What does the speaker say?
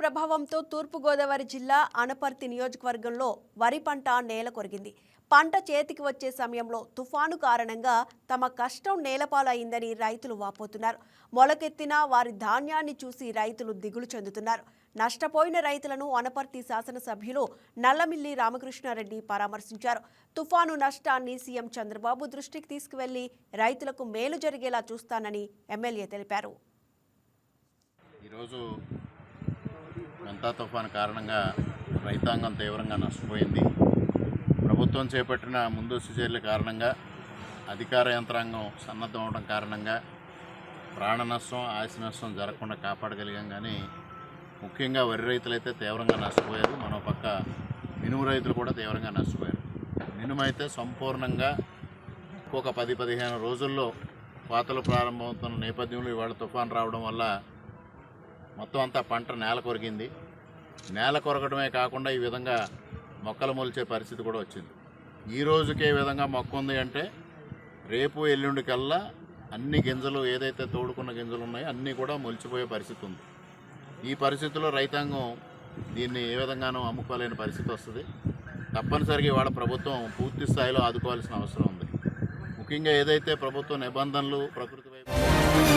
ప్రభావంతో తూర్పుగోదావరి జిల్లా అనపర్తి నియోజకవర్గంలో వరి పంట నేల కొరిగింది. పంట చేతికి వచ్చే సమయంలో తుఫాను కారణంగా తమ కష్టం నేలపాలైందని రైతులు వాపోతున్నారు. మొలకెత్తిన వారి ధాన్యాన్ని చూసి రైతులు దిగులు చెందుతున్నారు. నష్టపోయిన రైతులను అనపర్తి శాసనసభ్యులు నల్లమిల్లి రామకృష్ణారెడ్డి పరామర్శించారు. తుఫాను నష్టాన్ని సీఎం చంద్రబాబు దృష్టికి తీసుకువెళ్ళి రైతులకు మేలు జరిగేలా చూస్తానని ఎమ్మెల్యే తెలిపారు. ఈరోజు మెంతా తుఫాను కారణంగా రైతాంగం తీవ్రంగా నష్టపోయింది. ప్రభుత్వం చేపట్టిన ముందస్తు చర్యల కారణంగా అధికార యంత్రాంగం సన్నద్ధం అవడం కారణంగా ప్రాణ నష్టం ఆశ నష్టం జరగకుండా కాపాడగలిగాం కానీ ముఖ్యంగా వరి రైతులైతే తీవ్రంగా నష్టపోయారు. మరో పక్క మినుము రైతులు కూడా తీవ్రంగా నష్టపోయారు. మినుము అయితే సంపూర్ణంగా ఒక పది పదిహేను రోజుల్లో కోతలు ప్రారంభమవుతున్న నేపథ్యంలో ఇవాళ తుఫాన్ రావడం వల్ల మొత్తం అంతా పంట నేల కొరిగింది. నేల కొరగడమే కాకుండా ఈ విధంగా మొక్కలు మొలిచే పరిస్థితి కూడా వచ్చింది. ఈ రోజుకే విధంగా మొక్క ఉంది అంటే రేపు ఎల్లుండి కల్లా అన్ని గింజలు ఏదైతే తోడుకున్న గింజలు ఉన్నాయో అన్నీ కూడా మొలిచిపోయే పరిస్థితి ఉంది. ఈ పరిస్థితుల్లో రైతాంగం దీన్ని ఏ విధంగానూ అమ్ముకోలేని పరిస్థితి వస్తుంది. తప్పనిసరిగా ఇవాళ ప్రభుత్వం పూర్తి స్థాయిలో ఆదుకోవాల్సిన అవసరం ఉంది. ముఖ్యంగా ఏదైతే ప్రభుత్వ నిబంధనలు ప్రకృతి వైపు